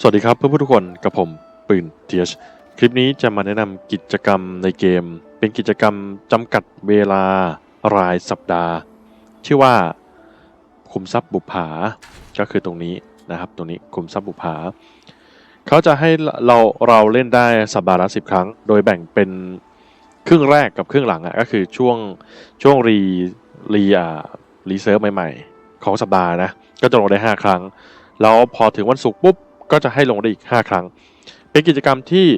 สวัสดีครับเพื่อนๆทุกคนกับผมปืนเทียชคลิปนี้จะมาแนะนำกิจกรรมในเกม เป็นกิจกรรมจำกัดเวลารายสัปดาห์ ชื่อว่าคุมทรัพย์บุปผาก็คือตรงนี้นะครับ ตรงนี้คุมทรัพย์บุปผาเขาจะให้เราเราเล่นได้สัปดาห์ละสิบครั้ง โดยแบ่งเป็นครึ่งแรกกับครึ่งหลังอะก็คือช่วงช่วงรีรีอ่ารีเซิร์ฟใหม่ ๆ ของสัปดาห์นะก็จะลงได้ห้าครั้ง แล้วพอถึงวันศุกร์ปุ๊บ ก็จะให้ลงได้อีก 5 ครั้ง เป็นกิจกรรมที่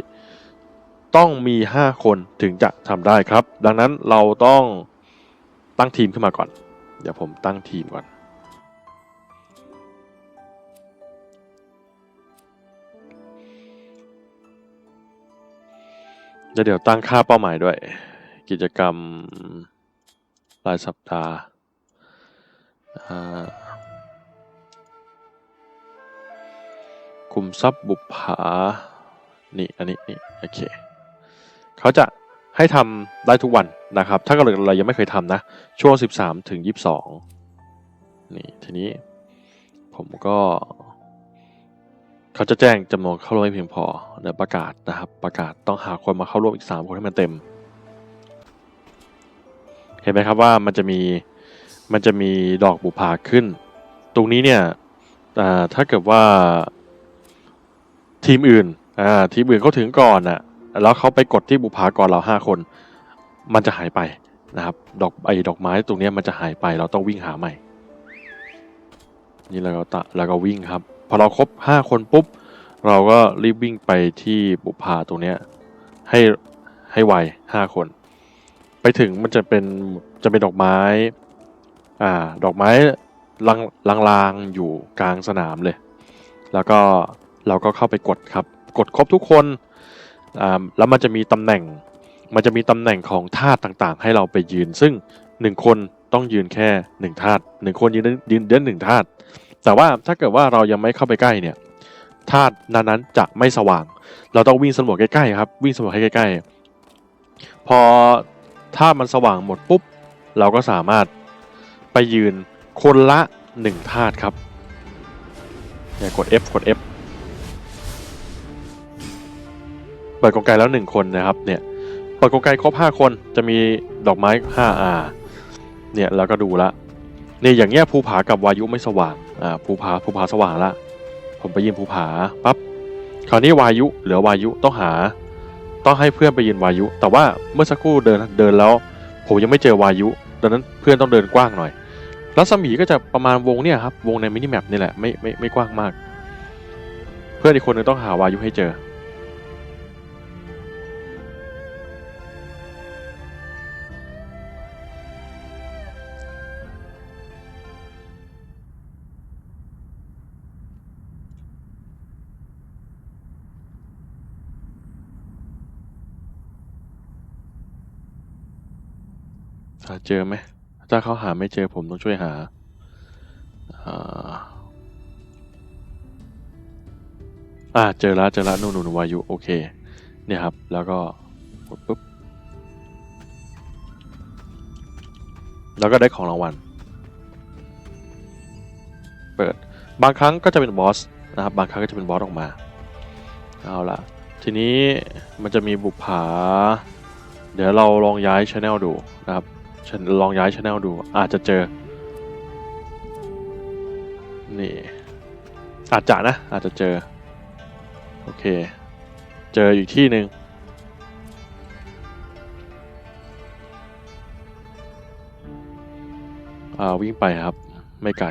ต้องมี 5 คนถึงจะทำได้ครับ ดังนั้นเราต้องตั้งทีมขึ้นมาก่อน เดี๋ยวผมตั้งทีมก่อน เดี๋ยวตั้งค่าเป้าหมายด้วย กิจกรรมรายสัปดาห์ คุมทรัพย์บุปผา นี่อันนี้นี่โอเคเขาจะให้ทำได้ทุกวันนะครับ ถ้าเกิดเรายังไม่เคยทำนะ ช่วง 13 ถึง 22 นี่ทีนี้ผมก็เขาจะแจ้งจำนวนเข้าร่วมไม่เพียงพอเดี๋ยวประกาศนะครับ ประกาศต้องหาคนมาเข้าร่วมอีก 3 คนให้มันเต็ม เห็นไหมครับว่ามันจะมีมันจะมีดอกบุปผาขึ้น ตรงนี้เนี่ยอ่ถ้าเกิดว่า ทีมอื่นอ่าทีมอื่นเขาถึงก่อนน่ะแล้วเขาไปกดที่บุพาก่อนเราห้าคน มันจะหายไปนะครับ ดอกไอ้ดอกไม้ตรงนี้มันจะหายไปเราต้องวิ่งหาใหม่ นี่เราก็ตะแล้วก็วิ่งครับ พอเราครบห้าคนปุ๊บ เราก็รีบวิ่งไปที่บุพาตรงเนี้ยให้ให้ไวห้าคน ไปถึงมันจะเป็นจะเป็นดอกไม้ อ่า ดอกไม้ลางลางลางๆอยู่กลางสนามเลย แล้วก็ เราก็เข้าไปกดครับ กดครบทุกคนแล้วมันจะมีตำแหน่ง มันจะมีตำแหน่งของธาตุต่างๆ ให้เราไปยืน ซึ่งหนึ่งคนต้องยืนแค่หนึ่งธาตุหนึ่งคนยืนยืนเดินหนึ่งธาตุแต่ว่าถ้าเกิดว่าเรายังไม่เข้าไปใกล้เนี่ยธาตุนั้นๆจะไม่สว่าง เราต้องวิ่งสำรวจใกล้ๆครับวิ่งสำรวจให้ใกล้ๆ พอธาตุมันสว่างหมดปุ๊บ เราก็สามารถไปยืนคนละหนึ่งธาตุครับเนี่ยกด F กด F เปิดกลไกแล้วหนึ่งคนนะครับเนี่ยเปิดกลไกครบห้าคนจะมีดอกไม้ห้าอาเนี่ยเราก็ดูละเนี่ยอย่างเงี้ยภูผากับวายุไม่สว่างอ่าภูผาภูผาสว่างละผมไปยืนภูผาปั๊บคราวนี้วายุเหลือวายุต้องหา ต้องให้เพื่อนไปยืนวายุ แต่ว่าเมื่อสักครู่เดินเดินแล้ว ผมยังไม่เจอวายุ ดังนั้นเพื่อนต้องเดินกว้างหน่อยรัศมีก็จะประมาณวงเนี่ยครับวงในมินิแมปนี่แหละไม่ไม่ไม่กว้างมาก เพื่อนอีกคนนึงต้องหาวายุให้เจอ หาเจอไหม ถ้าเขาหาไม่เจอผมต้องช่วยหาอ่าเจอแล้วเจอแล้วนู่นนู่นวายุโอเค เนี่ยครับ แล้วก็กดปุ๊บ แล้วก็ได้ของรางวัล เปิด บางครั้งก็จะเป็นบอสนะครับ บางครั้งก็จะเป็นบอสออกมา เอาละทีนี้มันจะมีบุปผา เดี๋ยวเราลองย้ายช anel ดูนะครับ ฉันลองย้ายช anel ดู อาจจะเจอ นี่ อาจจะนะ อาจจะเจอ โอเค เจออยู่ที่หนึ่งอ่าวิ่งไปครับ ไม่ไกล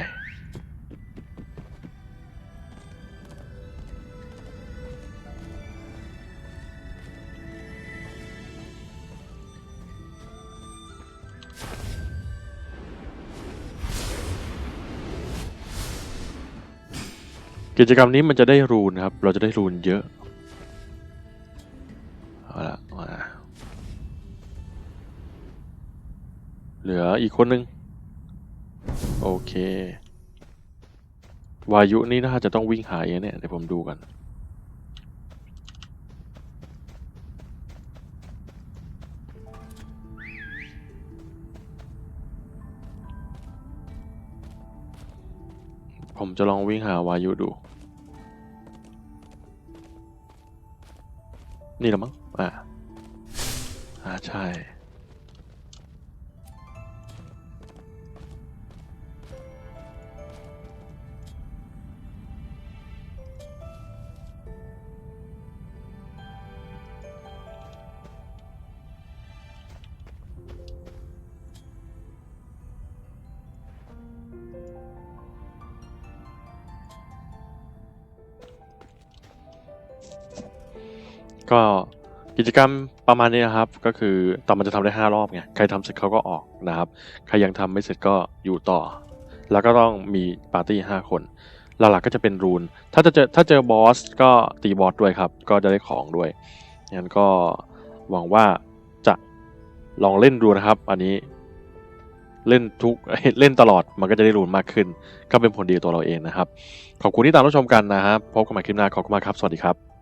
กิจกรรมนี้มันจะได้รูนครับ เราจะได้รูนเยอะ เอาละมาเหลืออีกคนนึง โอเควายุนี่น่าจะต้องวิ่งหายเนี่ย เดี๋ยวผมดูกัน ผมจะลองวิ่งหาวายุดู นี่หรอมั้ง อ่า อ่า ใช่ ก็กิจกรรมประมาณนี้นะครับ ก็คือตอนมันจะทำได้ห้ารอบไงใครทำเสร็จเขาก็ออกนะครับ ใครยังทำไม่เสร็จก็อยู่ต่อ แล้วก็ต้องมีปาร์ตี้ห้าคนหลักๆก็จะเป็นรูน ถ้าจะเจอถ้าเจอบอสก็ตีบอสด้วยครับ ก็จะได้ของด้วย งั้นก็หวังว่าจะลองเล่นดูนะครับ อันนี้เล่นทุกเล่นตลอดมันก็จะได้รูนมากขึ้น ก็เป็นผลดีตัวเราเองนะครับ ขอบคุณที่ตามรับชมกันนะครับ พบกันใหม่คลิปหน้าขอบคุณมากครับ สวัสดีครับ